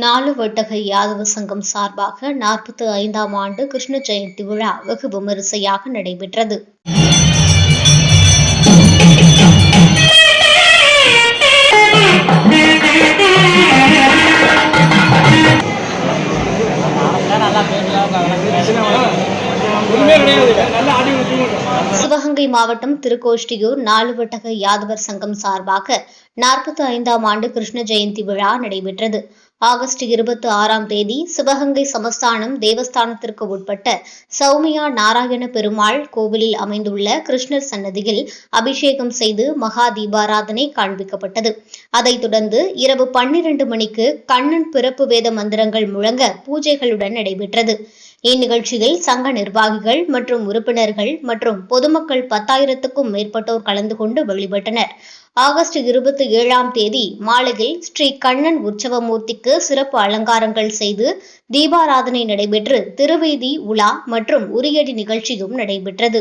நாலு வட்டக யாதவ சங்கம் சார்பாக நாற்பத்தி ஐந்தாம் ஆண்டு கிருஷ்ண ஜெயந்தி விழா வெகு விமரிசையாக நடைபெற்றது. சிவகங்கை மாவட்டம் திருக்கோஷ்டியூர் நாலு வட்டக யாதவர் சங்கம் சார்பாக நாற்பத்தி ஐந்தாம் ஆண்டு கிருஷ்ண ஜெயந்தி விழா நடைபெற்றது. ஆகஸ்ட் இருபத்தி ஆறாம் தேதி சிவகங்கை சமஸ்தானம் தேவஸ்தானத்திற்கு உட்பட்ட சௌமியா நாராயண பெருமாள் கோவிலில் அமைந்துள்ள கிருஷ்ணர் சன்னதியில் அபிஷேகம் செய்து மகா தீபாராதனை காண்பிக்கப்பட்டது. அதைத் தொடர்ந்து இரவு பன்னிரண்டு மணிக்கு கண்ணன் பிறப்பு வேத மந்திரங்கள் முழங்க பூஜைகளுடன் நடைபெற்றது. இந்நிகழ்ச்சியில் சங்க நிர்வாகிகள் மற்றும் உறுப்பினர்கள் மற்றும் பொதுமக்கள் பத்தாயிரத்துக்கும் மேற்பட்டோர் கலந்து கொண்டு வழிபட்டனர். ஆகஸ்ட் இருபத்தி ஏழாம் தேதி மாலையில் ஸ்ரீ கண்ணன் உற்சவமூர்த்திக்கு சிறப்பு அலங்காரங்கள் செய்து தீபாராதனை நடைபெற்று திருவீதி உலா மற்றும் உரியடி நிகழ்ச்சியும் நடைபெற்றது.